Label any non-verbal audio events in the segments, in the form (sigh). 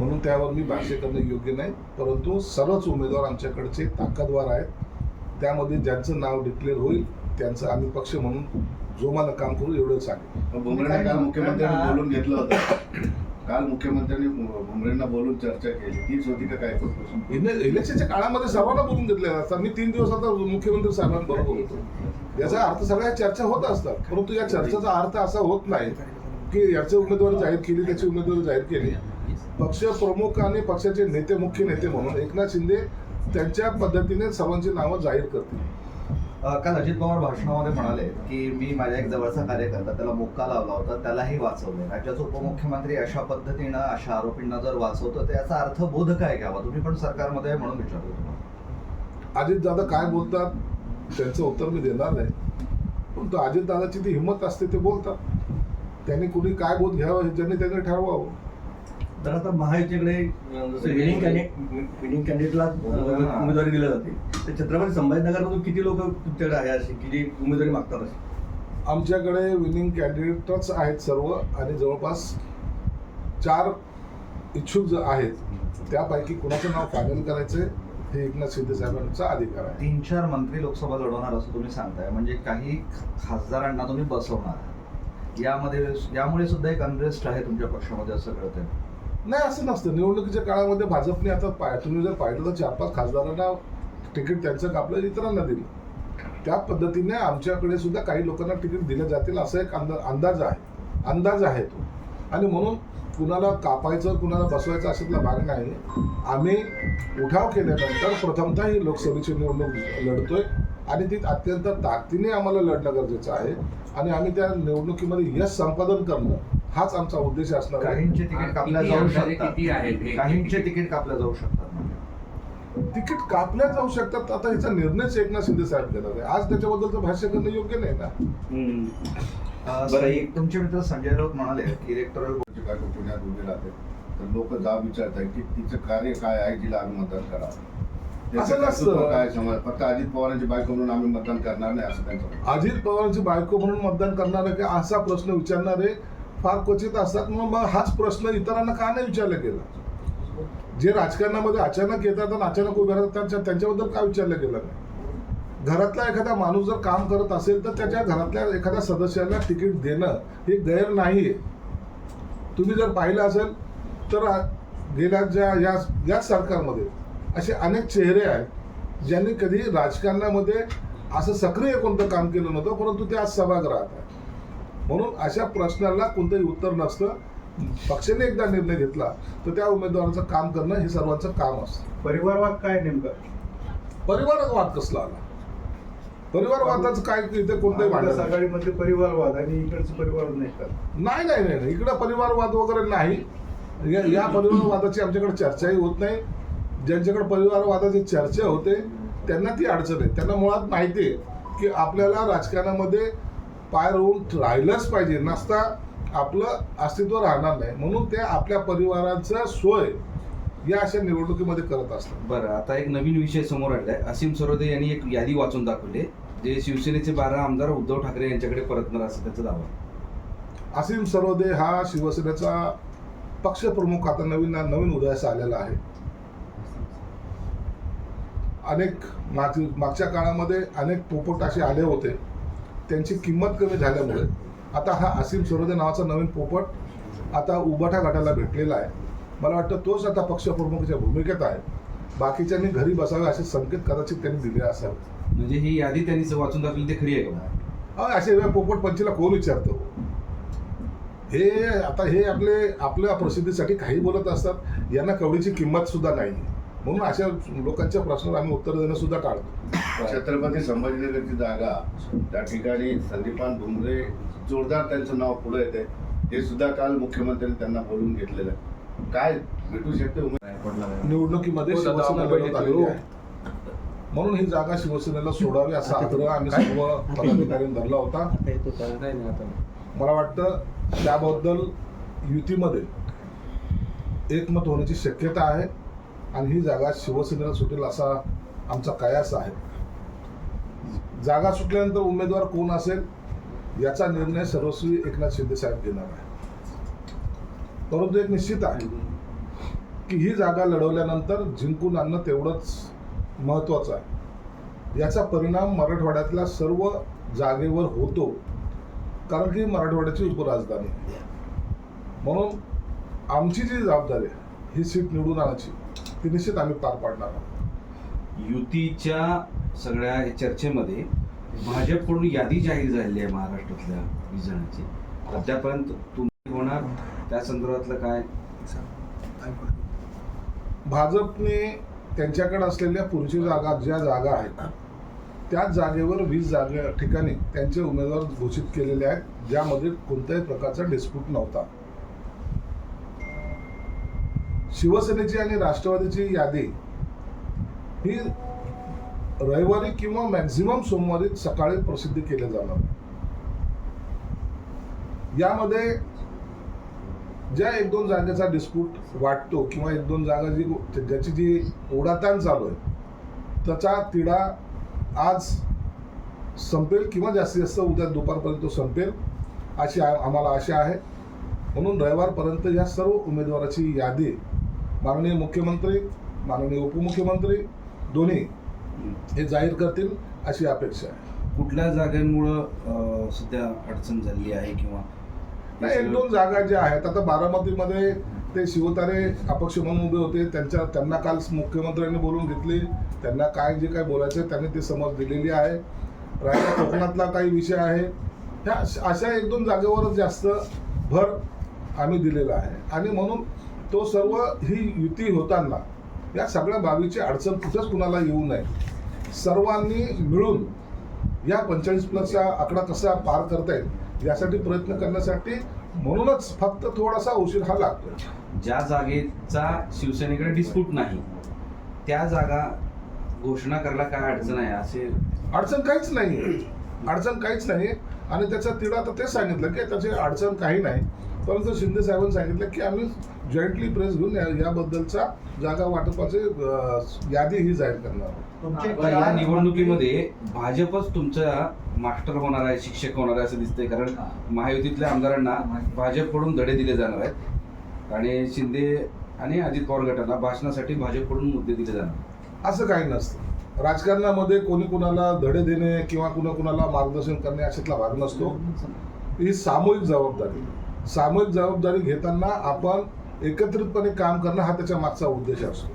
म्हणून त्यावर मी भाष्य करणं योग्य नाही. परंतु सर्वच उमेदवार आमच्याकडचे ताकदवार आहेत. त्यामध्ये ज्यांचं नाव डिक्लेअर होईल त्यांचं आम्ही पक्ष म्हणून जोमानं काम करू एवढं सांगेल भुमरेने काल मुख्यमंत्र्यांनी बोलून घेतलं होतं. काल मुख्यमंत्र्यांनी भुमरेंना बोलून चर्चा केली. तीच होती का काय इलेक्शनच्या काळामध्ये सर्वांना बोलून घेतलेलं असतात मी तीन दिवस आता मुख्यमंत्री साहेबांबरोबर होतो. याचा अर्थ सगळ्या चर्चा होत असतात. परंतु या चर्चेचा अर्थ असा होत नाही की याचे उमेदवारी जाहीर केली त्याची उमेदवारी जाहीर केली. पक्ष प्रमुख आणि पक्षाचे नेते मुख्य नेते म्हणून एकनाथ शिंदे त्यांच्या पद्धतीने सर्वांची नावं जाहीर करतील. काल अजित पवार भाषणामध्ये म्हणाले की मी माझ्या एक जवळचा कार्यकर्ता त्याला मुक्का लावला होता त्यालाही वाचवले. राज्याचे उपमुख्यमंत्री अशा पद्धतीनं अशा आरोपींना जर वाचवतो तर याचा अर्थ बोध काय घ्यावा? तुम्ही पण सरकारमध्ये म्हणून विचारतो अजित दादा काय बोलतात? त्यांचं उत्तर मी देणार नाही. परंतु अजित दादाची ती हिंमत असते ते बोलतात. त्यांनी कुणी काय बोध घ्यावं हे त्यांनी त्यांनी ठरवावं. तर आता महायुतीकडे विनिंग कॅन्डिडेट विनिंग कॅन्डिडेटला उमेदवारी दिली जाते. तर छत्रपती संभाजीनगरमधून किती लोक तुमच्याकडे आहे असे की जे उमेदवारी मागतात असे आमच्याकडे विनिंग कॅन्डिडेटच आहेत सर्व आणि जवळपास चार इच्छुक जे आहेत त्यापैकी कुणाचं नाव फायनल करायचं हे एकनाथ शिंदे साहेबांचा अधिकार आहे. तीन चार मंत्री लोकसभा लढवणार असं तुम्ही सांगताय. म्हणजे काही खासदारांना तुम्ही बसवणार. यामध्ये यामुळे सुद्धा एक अनरेस्ट आहे तुमच्या पक्षामध्ये असं कळतंय. नाही असं नसतं. निवडणुकीच्या काळामध्ये भाजपने आता पाय तुम्ही जर पाहिलं तर चार पाच खासदारांना तिकीट त्यांचं कापलं इतरांना दिलं. त्या पद्धतीने आमच्याकडे सुद्धा काही लोकांना तिकीट दिले जातील असा एक अंदा अंदाज आहे. अंदाज आहे तो. आणि म्हणून कुणाला कापायचं कुणाला बसवायचं अशातला भाग नाही. आम्ही उठाव केल्यानंतर प्रथमतः ही लोकसभेची निवडणूक लढतोय आणि ती अत्यंत ताकदीने आम्हाला लढणं गरजेचं आहे. आणि आम्ही त्या निवडणुकीमध्ये यश संपादन करणं हाच आमचा उद्देश असणार आहे. काहींचे तिकीट कापल्या जाऊ किती किती शकतात? काहींचे तिकीट कापल्या जाऊ शकतात. तिकीट कापल्या जाऊ शकतात आता ह्याचा निर्णयच एकनाथ शिंदे साहेब घेणार आहे. आज त्याच्याबद्दलचं भाष्य करणं योग्य नाही ना अ, बरं, एक- तुमचे मित्र संजय राऊत म्हणाले की इलेक्टोरल बायको पुण्यात उभी राहते. तर लोक जाब विचारतात की तिचं कार्य काय आहे जिला आम्ही मतदान करावं. त्याचं असं नसतं. कर्तृत्व काय समज? फक्त अजित पवारांची बायको म्हणून आम्ही मतदान करणार नाही असं त्यांचं. अजित पवारांची बायको म्हणून मतदान करणारे की असा प्रश्न विचारणारे फार क्वचित असतात. मग मग हाच प्रश्न इतरांना का नाही विचारला गेला? जे राजकारणामध्ये अचानक येतात आणि अचानक उभे राहतात त्यांच्या त्यांच्याबद्दल का विचारलं गेलं नाही? घरातला एखादा माणूस जर काम करत असेल तर त्याच्या घरातल्या एखाद्या सदस्याला तिकीट देणं हे गैर नाही आहे तुम्ही जर पाहिलं असेल तर गेल्या ज्या या याच सरकारमध्ये असे अनेक चेहरे आहेत ज्यांनी कधी राजकारणामध्ये असं सक्रिय कोणतं काम केलं नव्हतं परंतु ते आज सभागृहात आहे म्हणून अशा प्रश्नाला कोणतंही उत्तर नसतं. पक्षाने एकदा निर्णय घेतला तर त्या उमेदवाराचं काम करणं हे सर्वांचं काम असतं. परिवारवाद काय नेमका? परिवारात वाद कसला आला? परिवारवादाचं काय इथे कोणतंही भांडण परिवारवाद आणि इकडचे परिवारवाद नाही नाही नाही नाही. इकडं परिवारवाद वगैरे नाही. या या परिवारवादाची आमच्याकडे चर्चाही होत नाही. ज्यांच्याकडे परिवारवादाची चर्चा होते त्यांना ती अडचण आहे. त्यांना मुळात माहिती आहे की आपल्याला राजकारणामध्ये पाय रोवून राहिलंच पाहिजे. नसता आपलं अस्तित्व राहणार नाही. म्हणून ते आपल्या परिवाराचं सोय या अशा निवडणुकीमध्ये करत असतात. बरं आता एक नवीन विषय समोर आलाय असीम सरोदे यांनी एक यादी वाचून दाखवली. जे शिवसेनेचे बारा आमदार उद्धव ठाकरे यांच्याकडे परतणार असं त्याचा दावा असीम सरोदे हा शिवसेनेचा पक्षप्रमुख आता नवीन नवीन उदयास आलेला आहे. अनेक माग मागच्या काळामध्ये अनेक पोपट असे आले होते. त्यांची किंमत कमी झाल्यामुळे आता हा असीम सरोदे नावाचा नवीन पोपट आता उबाठा गटाला भेटलेला आहे. मला वाटतं तोच आता पक्षप्रमुखाच्या भूमिकेत आहे. बाकीच्यांनी घरी बसावे असे संकेत कदाचित त्यांनी दिले असावे म्हणजे ही यादी त्यांनी वाचून दाखवली ते खरी आहे का? असे पोपट पंचीला कोण विचारतो? हे आता हे आपले आपल्या प्रसिद्धीसाठी काही बोलत असतात यांना कवडीची किंमत सुद्धा नाही. म्हणून अशा लोकांच्या प्रश्नाला आम्ही उत्तर देणं सुद्धा टाळतो. छत्रपती संभाजीनगरची जागा त्या ठिकाणी संदीपान भुमरे जोरदार त्यांचं नाव पुढे येते हे सुद्धा काल मुख्यमंत्र्यांनी त्यांना बोलून घेतलेलं आहे. काय भेटू शकते निवडणुकीमध्ये हो, म्हणून ही जागा शिवसेनेला सोडावी असा (laughs) आग्रह आम्ही सर्व पदाधिकाऱ्यांनी धरला होता. मला वाटतं त्याबद्दल युतीमध्ये एकमत होण्याची शक्यता आहे. आणि ही जागा शिवसेनेला सुटेल असा आमचा कयास आहे. जागा सुटल्यानंतर उमेदवार कोण असेल याचा निर्णय सर्वस्वी एकनाथ शिंदे साहेब घेणार आहे परंतु एक निश्चित आहे की ही जागा लढवल्यानंतर जिंकून आणणं तेवढंच महत्त्वाचं आहे. याचा परिणाम मराठवाड्यातल्या सर्व जागेवर होतो कारण की मराठवाड्याची उपराजधानी. आहे. म्हणून आमची जी जबाबदारी आहे ही सीट निवडून आणायची. ती निश्चित आम्ही पार पाडणार आहोत. युतीच्या सगळ्या चर्चेमध्ये भाजपकडून यादी जाहीर झालेली आहे महाराष्ट्रातल्या वीस जणांची. अद्यापर्यंत तुम्ही होणार त्या संदर्भातलं काय? भाजपने त्यांच्याकडे असलेल्या पुढची जागा ज्या जागा आहेत त्याच जागेवर वीस जागे ठिकाणी त्यांचे उमेदवार घोषित केलेले आहेत ज्यामध्ये कोणत्याही प्रकारचा डिस्प्यूट नव्हता. शिवसेनेची आणि राष्ट्रवादीची यादी ही रविवारी किंवा मॅक्झिमम सोमवारी सकाळी प्रसिद्धी केली जाणार. यामध्ये ज्या एक दोन जागेचा डिस्प्यूट वाटतो किंवा एक दोन जागा जी ज्याची जी ओढाताण चालू आहे त्याचा तिढा आज संपेल किंवा जास्तीत जास्त उद्या दुपारपर्यंत संपेल अशी आम्हाला आशा आहे. म्हणून रविवारपर्यंत या सर्व उमेदवाराची यादी माननीय मुख्यमंत्री माननीय उपमुख्यमंत्री दोन्ही हे जाहीर करतील अशी अपेक्षा आहे. कुठल्या जागांमुळं सध्या अडचण झालेली आहे किंवा नाही एक दोन जागा ज्या आहेत आता बारामतीमध्ये ते शिवतारे अपक्ष म्हणून उभे होते त्यांच्या त्यांना काल मुख्यमंत्र्यांनी बोलून घेतले त्यांना काय जे काय बोलायचं त्यांनी ते समज दिलेली आहे. राहिला कोकणातला काही विषय आहे. ह्या अशा एक दोन जागेवर जास्त भर आम्ही दिलेला आहे. आणि म्हणून तो सर्व ही युती होताना या सगळ्या बाबीची अडचण कुठंच कुणाला येऊ नये. सर्वांनी मिळून या पंचेचाळीस प्लसचा आकडा कसा पार करता येईल यासाठी प्रयत्न करण्यासाठी म्हणूनच फक्त थोडासा उशीर हा लागतो ज्या जागेचा शिवसेनेकडे डिस्प्यूट नाही त्या जागा घोषणा करायला काय अडचण आहे असे अडचण काहीच नाही. अडचण काहीच नाही. आणि त्याचा तिढा आता तेच सांगितलं की त्याची अडचण काही नाही. परंतु शिंदे साहेबांनी सांगितलं की आम्ही जॉईंटली प्रेस घेऊन या- याबद्दलचा जागा वाटपाचे यादी ही जाहीर करणार या निवडणुकीमध्ये भाजपच तुमचा मास्टर होणार आहे शिक्षक होणार आहे असं दिसतंय. कारण महायुतीतल्या आमदारांना भाजपकडून धडे दिले जाणार आहेत. आणि शिंदे आणि अजित पवार गटांना भाषणासाठी भाजपकडून मुद्दे दिले जाणार असं काही नसतं. राजकारणामध्ये कोणी कुणाला धडे देणे किंवा कुणा कुणाला मार्गदर्शन करणे अशातला भाग नसतो. ही सामूहिक जबाबदारी. सामूहिक जबाबदारी घेताना आपण एकत्रितपणे काम करणं हा त्याच्या मागचा उद्देश असतो.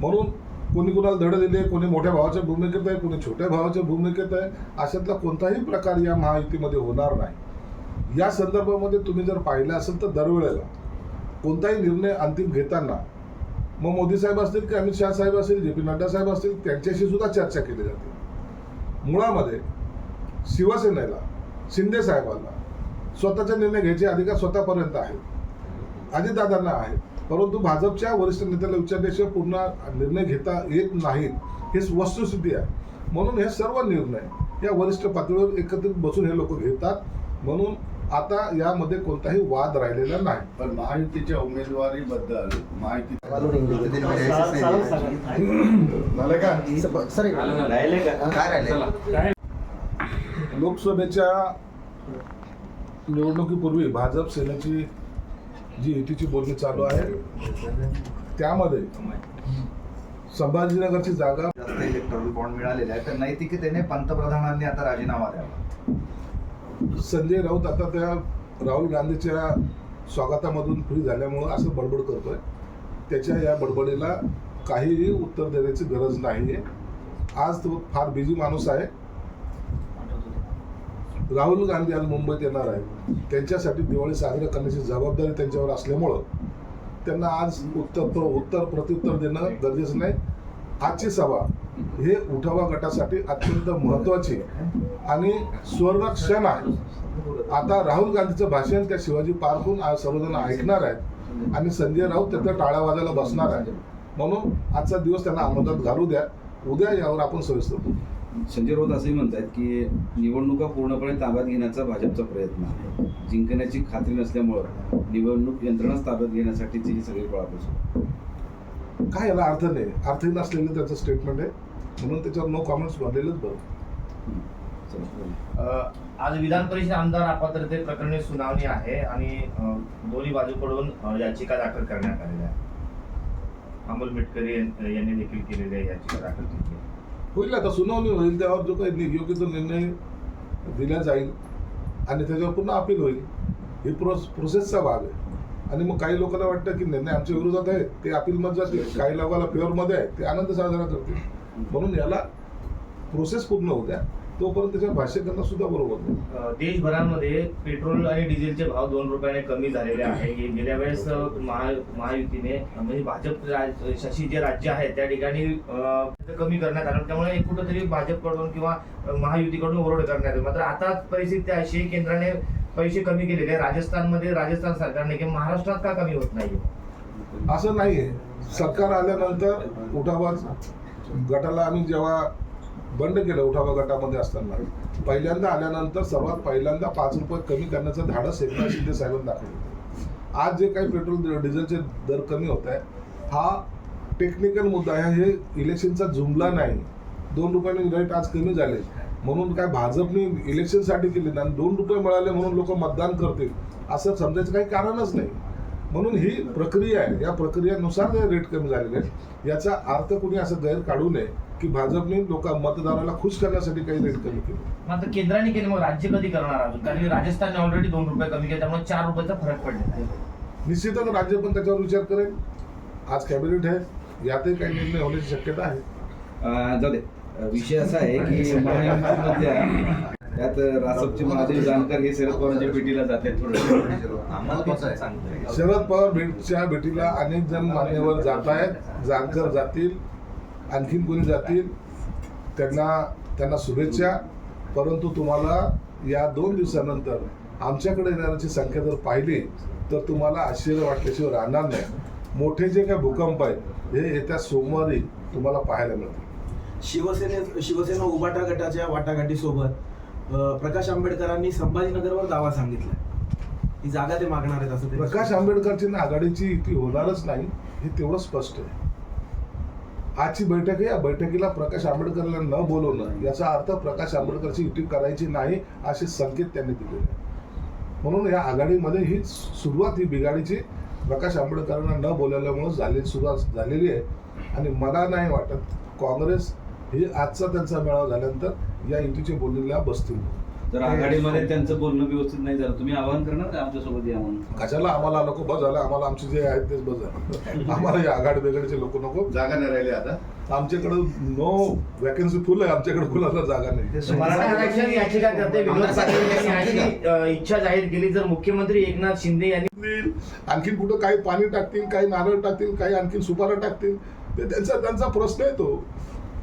म्हणून कोणी कुणाला धडे दिले कोणी मोठ्या भावाच्या भूमिकेत आहे कोणी छोट्या भावाच्या भूमिकेत आहे अशातला कोणताही प्रकार या महायुतीमध्ये होणार नाही. या संदर्भामध्ये तुम्ही जर पाहिलं असेल तर दरवेळेला कोणताही निर्णय अंतिम घेताना मग मोदी साहेब असतील की अमित शहा साहेब असतील जे पी नड्डा साहेब असतील त्यांच्याशी सुद्धा चर्चा केली जाते. मुळामध्ये शिवसेनेला शिंदे साहेबांना स्वतःचा निर्णय घ्यायचे अधिकार स्वतःपर्यंत आहेत अजितदादांना आहेत परंतु भाजपच्या वरिष्ठ नेत्याला विचारल्याशिवाय पूर्ण निर्णय घेता येत नाहीत ही वस्तुस्थिती आहे. म्हणून हे सर्व निर्णय या वरिष्ठ पातळीवर एकत्रित बसून हे लोक घेतात. म्हणून आता यामध्ये कोणताही वाद राहिलेला नाही. पण महायुतीच्या उमेदवारीबद्दल माहिती लोकसभेच्या निवडणुकीपूर्वी भाजप सेनेची जी युतीची बोलणी चालू आहे त्यामध्ये संभाजीनगरची जागा जास्त इलेक्ट्रॉनिक बॉन्ड मिळालेले आहे तर नैतिकतेने पंतप्रधानांनी आता राजीनामा द्यावा. संजय राऊत आता त्या राहुल गांधीच्या स्वागतामधून फ्री झाल्यामुळं असं बडबड करतोय. त्याच्या या बडबडीला काहीही उत्तर देण्याची गरज नाही आहे आज तो फार बिझी माणूस आहे. राहुल गांधी आज मुंबईत येणार आहे त्यांच्यासाठी दिवाळी साजरा करण्याची जबाबदारी त्यांच्यावर असल्यामुळं त्यांना आज उत्तर प्र उत्तर प्रत्युत्तर देणं गरजेचं नाही. आजची सभा हे उठावा गटासाठी अत्यंत महत्वाची आणि स्वर्णक्षण आहे. आता राहुल गांधीचं भाषण त्या शिवाजी पार्कहून आज सर्वजण ऐकणार आहेत आणि संजय राऊत त्याच्या टाळ्या वाजायला बसणार आहे म्हणून आजचा दिवस त्यांना आनंदात घालू द्या. उद्या यावर आपण सविस्तर बोलू. संजय राऊत असंही म्हणतात की निवडणुका पूर्णपणे ताब्यात घेण्याचा भाजपचा प्रयत्न आहे. जिंकण्याची खात्री नसल्यामुळं निवडणूक यंत्रणाच ताब्यात घेण्यासाठीची ही सगळी पळापळ काय याला अर्थ नाही. अर्थहीन असलेलं त्याचं स्टेटमेंट आहे. म्हणून त्याच्यावर नो कॉमेंट्स भरलेलंच बरं. आज विधान परिषद आमदार अपात्रते प्रकरणी सुनावणी आहे आणि दोन्ही बाजूकडून याचिका दाखल करण्यात आलेल्या आहे अमोल मिटकरी यांनी देखील केलेल्या याचिका दाखल केली आहे. होईल आता सुनावणी होईल त्यावर जो काही योग्य तो निर्णय दिला जाईल आणि त्याच्यावर पुन्हा अपील होईल हे प्रोस प्रोसेसचा भाग आहे. आणि मग काही लोकांना वाटतं की निर्णय आमच्या विरोधात आहे ते अपीलमध्ये जातील काही लोकांना फेवरमध्ये आहे ते आनंद साजरा करतील. म्हणून याला प्रोसेस पूर्ण होऊ द्या. तोपर्यंत त्याच्यावर भाष्य करणं सुद्धा बरोबर नाही. देशभरामध्ये पेट्रोल आणि डिझेलचे भाव दोन रुपयाने कमी झालेले आहे. गे- गेल्या वेळेस महा महायुतीने म्हणजे भाजप राज- शासित जे राज्य आहे त्या ठिकाणी अ, कमी करण्यात आलं. त्यामुळे एक कुठंतरी भाजपकडून किंवा महायुतीकडून ओरड करण्यात आली. मात्र आता परिस्थिती अशी आहे, केंद्राने पैसे कमी केलेले आहे. राजस्थानमध्ये राजस्थान सरकारने की महाराष्ट्रात का कमी होत नाही असं नाहीये. सरकार आल्यानंतर उठावाच गटाला आम्ही जेव्हा बंड केलं उठावा गटामध्ये असताना. पहिल्यांदा आल्यानंतर सर्वात पहिल्यांदा पाच रुपये कमी करण्याचं धाडस एकनाथ शिंदे साहेबांनी दाखवलं आज जे काही पेट्रोल डिझेलचे दर कमी होत आहे हा टेक्निकल मुद्दा आहे. हे इलेक्शनचा जुमला नाही. दोन रुपयाने रेट आज कमी झाले. म्हणून काय भाजपने इलेक्शनसाठी केले नाही आणि दोन रुपये मिळाले म्हणून लोक मतदान करतील असं समजायचं काही कारणच नाही. म्हणून ही प्रक्रिया आहे. या प्रक्रियेनुसार रेट कमी झालेले आहेत. याचा अर्थ कोणी असं गैर काढू नये. की भाजपने लोक मतदाराला खुश करण्यासाठी काही रेट कमी केले. मात्र केंद्राने केले मग राज्य कधी करणार अजून? कारण की राजस्थानने ऑलरेडी दोन रुपये कमी केले त्यामुळे चार रुपयाचा फरक पडलेला आहे. निश्चितच राज्य पण त्याच्यावर विचार करेल. आज कॅबिनेट आहे यातही काही निर्णय होण्याची शक्यता आहे. अं, जाऊ दे. अं, विषय असा आहे की (laughs) महायुतीमधल्या त्यात रासपचे महादेव जानकर हे शरद पवारांच्या भेटीला जात आहेत थोडं. महत्वाचं आहे शरद पवार भेटच्या भेटीला अनेक जण मान्यवर जात आहेत. जानकर जातील. आणखीन कोणी जातील. त्यांना त्यांना शुभेच्छा. परंतु तुम्हाला या दोन दिवसानंतर आमच्याकडे येणाऱ्याची संख्या जर पाहिली तर तुम्हाला आश्चर्य वाटल्याशिवाय राहणार नाही. मोठे जे काही भूकंप आहेत हे येत्या सोमवारी तुम्हाला पाहायला मिळतील. शिवसेने शिवसेना उबाटा गटाच्या वाटाघाटीसोबत प्रकाश आंबेडकरांनी संभाजीनगरवर दावा सांगितला. ही जागा ते मागणार आहेत असं प्रकाश आंबेडकरची आघाडीची युती होणारच नाही हे तेवढं स्पष्ट आहे. आजची बैठक आहे या बैठकीला प्रकाश आंबेडकरला न बोलवणं याचा अर्थ प्रकाश आंबेडकरची युती करायची नाही असे संकेत त्यांनी दिलेले आहेत म्हणून या आघाडीमध्ये ही सुरुवात ही बिघाडीची प्रकाश आंबेडकरांना न बोलवल्यामुळे झाली सुरुवात झालेली आहे. आणि मला नाही वाटत काँग्रेस ही आजचा त्यांचा मेळावा झाल्यानंतर या युतीचे बोललेल्या बसतील. जर आघाडीमध्ये त्यांचं बोलणं व्यवस्थित नाही झालं तुम्ही आवाहन करणार का आमच्यासोबत या म्हणून? कशाला आम्हाला नको? बस झालं आम्हाला आमचे जे आहेत तेच बस झालं. (laughs) आम्हाला या आघाडी बेगडचे लोक नको. जागा नाही राहिली आता. आमच्याकडे नो वॅकन्सी फुल आहे आमच्याकडे कुणाला जागा नाही. ते मराठा आरक्षण याचिका करते विनोद पाटील यांनी अशी अ, इच्छा जाहीर केली जर मुख्यमंत्री एकनाथ शिंदे यांनी देईल. आणखीन कुठं काही पाणी टाकतील काही नारळ टाकतील काही आणखीन सुपारा टाकतील ते त्यांचा त्यांचा प्रश्न आहे तो.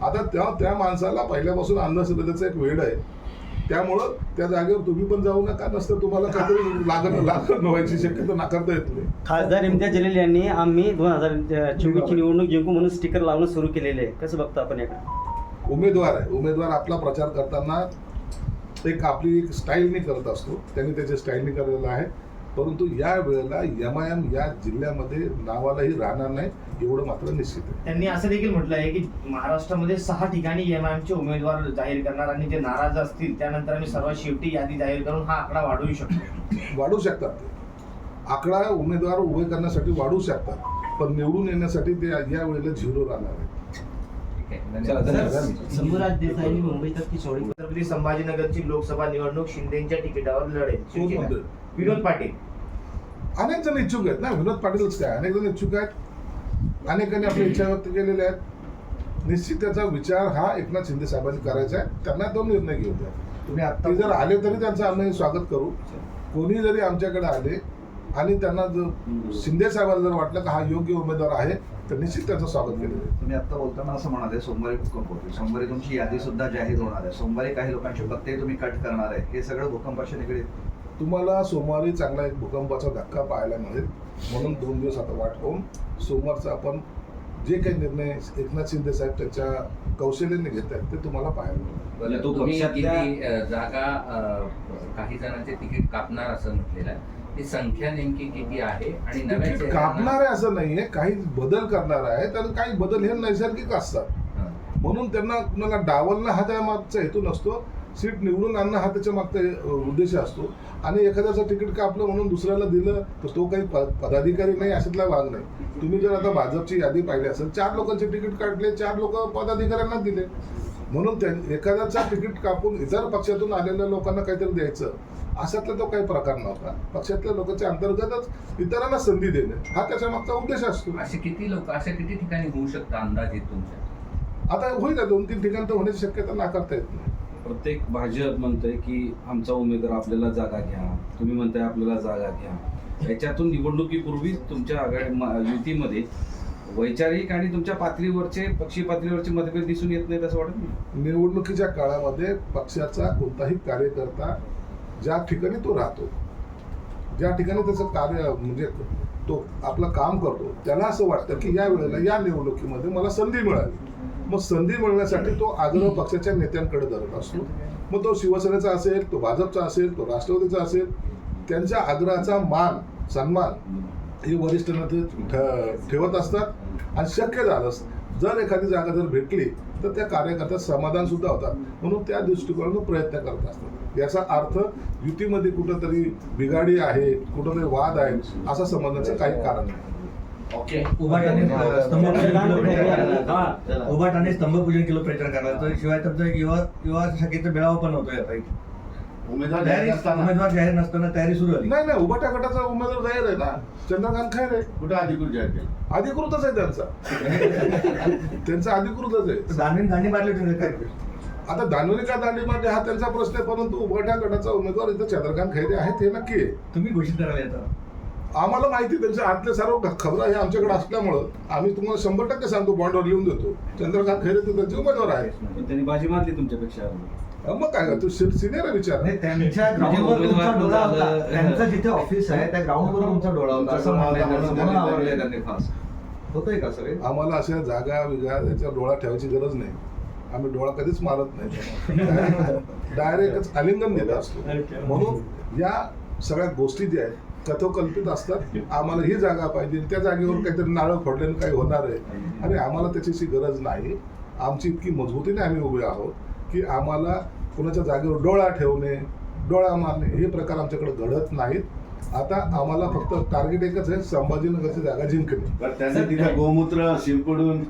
आता त्या त्या माणसाला पहिल्यापासून अंधश्रद्धेचा एक वेळ आहे. त्यामुळं त्या जागेवर तुम्ही पण जाऊ नका नसतं तुम्हाला काहीतरी लागण लागण व्हायची शक्यता नाकारता येत नाही. खासदार इम्तियाज जलील यांनी आम्ही दोन हजार चोवीसची निवडणूक जिंकू म्हणून स्टिकर लावणं सुरू केलेले आहे. कसं बघतो आपण याकडे? उमेदवार आहे. उमेदवार आपला प्रचार करताना एक आपली एक स्टाईलनी करत असतो. त्यांनी त्याच्या स्टाईलनी केलेलं आहे. परंतु या वेळेला एम आय एम या जिल्ह्यामध्ये नावालाही राहणार नाही एवढं मात्र निश्चित आहे. त्यांनी असं देखील म्हटलं आहे की महाराष्ट्रामध्ये सहा ठिकाणी एम चे उमेदवार जाहीर करणार आणि जे नाराज असतील त्यानंतर आम्ही सर्वात शेवटी यादी जाहीर करून हा आकडा वाढवू शकतो. वाढू शकतात. आकडा उमेदवार उभे करण्यासाठी वाढू शकतात पण निवडून येण्यासाठी ते या वेळेला झिरो राहणार आहे. शंभूराज देसाईंनी मुंबई तक की चोरी छत्रपती संभाजीनगरची लोकसभा निवडणूक शिंदेच्या तिकिटावर लढेल? विनोद पाटील. अनेक जण इच्छुक आहेत ना. विनोद पाटीलच काय अनेक जण इच्छुक आहेत. अनेकांनी आपल्या इच्छा व्यक्त केलेल्या आहेत. निश्चित त्याचा विचार हा एकनाथ शिंदे साहेबांनी करायचा आहे. त्यांना तो निर्णय घेऊ द्या. तुम्ही आता जर आले तरी त्यांचं आम्ही स्वागत करू. कोणी जरी आमच्याकडे आले आणि त्यांना जर शिंदे साहेबांना जर वाटलं की हा योग्य उमेदवार आहे तर निश्चित त्याचं स्वागत केलं तुम्ही आता बोलताना असं म्हणाले सोमवारी भूकंप होतील सोमवारी तुमची यादी सुद्धा जाहीर होणार आहे. सोमवारी काही लोकांचे पत्ते तुम्ही कट करणार आहे. हे सगळं भूकंपाशी निगडीत तुम्हाला सोमवारी चांगला एक भूकंपाचा धक्का पाहायला मिळेल. म्हणून दोन दिवस आता वाट पाहून सोमवारचा आपण जे काही निर्णय एकनाथ शिंदे साहेब त्याच्या कौशल्याने घेत आहेत ते तुम्हाला पाहायला मिळेल. म्हणजे तो जागा काही जणांचे तिकीट कापणार असं म्हटलेलं आहे. ती संख्या नेमकी किती आहे आणि नव्या कापणार आहे असं नाहीये काही बदल करणार आहे तर काही बदल हे नैसर्गिक असतात. म्हणून त्यांना कुणाला डावलणं हा त्या मागचा हेतू नसतो. सीट निवडून आणणं हा त्याच्या मागचा उद्देश असतो. आणि एखाद्याचं तिकीट कापलं म्हणून दुसऱ्याला दिलं तर तो काही पदाधिकारी नाही अशातला भाग नाही. तुम्ही जर आता भाजपची यादी पाहिली असेल चार लोकांचे तिकीट काढले चार लोक पदाधिकाऱ्यांना दिले. म्हणून त्या एखाद्याचा तिकीट कापून इतर पक्षातून आलेल्या लोकांना काहीतरी द्यायचं अशातला तो काही प्रकार नव्हता. पक्षातल्या लोकांच्या अंतर्गतच इतरांना संधी देणे हा त्याच्या मागचा उद्देश असतो. असे किती लोक अशा किती ठिकाणी होऊ शकतं अंदाजित तुमच्या? आता होईल ना दोन तीन ठिकाणी तर होण्याची शक्यता नाकारता येत नाही. प्रत्येक भाजप म्हणतंय की आमचा उमेदवार आपल्याला जागा घ्या. तुम्ही म्हणताय आपल्याला जागा घ्या. याच्यातून निवडणुकीपूर्वी तुमच्या आघाडी युतीमध्ये वैचारिक आणि तुमच्या पातळीवरचे पक्षी पातळीवरचे मतभेद दिसून येत नाहीत असं वाटत नाही? निवडणुकीच्या काळामध्ये पक्षाचा कोणताही कार्यकर्ता ज्या ठिकाणी तो राहतो ज्या ठिकाणी त्याचं कार्य म्हणजे तो आपलं काम करतो त्याला असं वाटतं की या वेळेला या निवडणुकीमध्ये मला संधी मिळाली. मग संधी मिळण्यासाठी तो आग्रह पक्षाच्या नेत्यांकडे धरत असतो. मग तो शिवसेनेचा असेल तो भाजपचा असेल तो राष्ट्रवादीचा असेल त्यांच्या आग्रहाचा मान सन्मान हे वरिष्ठांना ते ठ- ठेवत असतात आणि शक्य झालंच जर एखादी जागा जर भेटली तर त्या कार्यकर्त्यात समाधान सुद्धा होतात. म्हणून त्या दृष्टिकोनातून प्रयत्न करत असतात याचा अर्थ युतीमध्ये कुठंतरी बिघाडी आहे कुठंतरी वाद आहे असा समजण्याचं काही कारण नाही. ओके. उभाटाने स्तंभपूजन केलं प्रचार करणार उभाटाने स्तंभपूजन केलं प्रचार करणार तर शिवाय तुमचं युवा युवा शाखेचा मेळावा पण होतोय आता इथे. उमेदवार जाहीर असताना उमेदवार जाहीर नसताना तयारी सुरू झाली. नाही नाही उभाट्या गटाचा उमेदवार जाहीर आहे ना. चंद्रकांत खैरे. कुठं अधिकृत जाहीर केलं? अधिकृतच आहे त्यांचा. (laughs) त्यांचा अधिकृतच आहे. दांडी दांडी मारली होती काय आता दानवली का दांडी मारली हा त्यांचा प्रश्न आहे परंतु उभाट्या गटाचा उमेदवार इथं चंद्रकांत खैरे आहेत हे नक्की आहे. तुम्ही घोषित करायला येतात आम्हाला माहिती आहे, त्यांच्या आतल्या सर्व खबरा हे आमच्याकडे असल्यामुळं आम्ही तुम्हाला शंभर टक्के सांगतो बॉन्डवर लिहून देतो. चंद्रकांत खैरे ते त्यांचे उमेदवार आहे त्यांनी बाजी मारली तुमच्यापेक्षा. मग काय तू सिनियर विचार. नाही त्यांच्या ग्राउंडवर तुमचा डोळा होता. त्यांचं जिथे ऑफिस आहे त्या ग्राउंडवर तुमचा डोळा होता असं. म्हणून त्यांनी खास होतंय का सगळे? आम्हाला अशा जागा विगा याच्या डोळा ठेवायची गरज नाही. आम्ही डोळा कधीच मारत नाही. (laughs) डायरेक्टच आलिंगन देत असतो. म्हणून या सगळ्या गोष्टी ज्या आहेत कथोकल्पित असतात की आम्हाला ही जागा पाहिजे त्या जागेवर काहीतरी नाळं फोडल्याने काही होणार आहे. आणि आम्हाला त्याच्याशी गरज नाही. आमची इतकी मजबूतीने आम्ही उभे आहोत की आम्हाला कुणाच्या जागेवर डोळा ठेवणे डोळा मारणे हे प्रकार आमच्याकडे घडत नाहीत. आता आम्हाला फक्त टार्गेट एकच आहे संभाजीनगरची जागा जिंकणे. बरं गोमूत्र शिंपडून